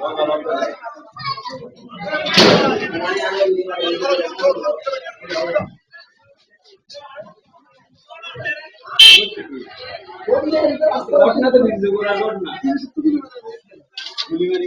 ঘটনাতে ভিডিও ঘটনা গুলি মারি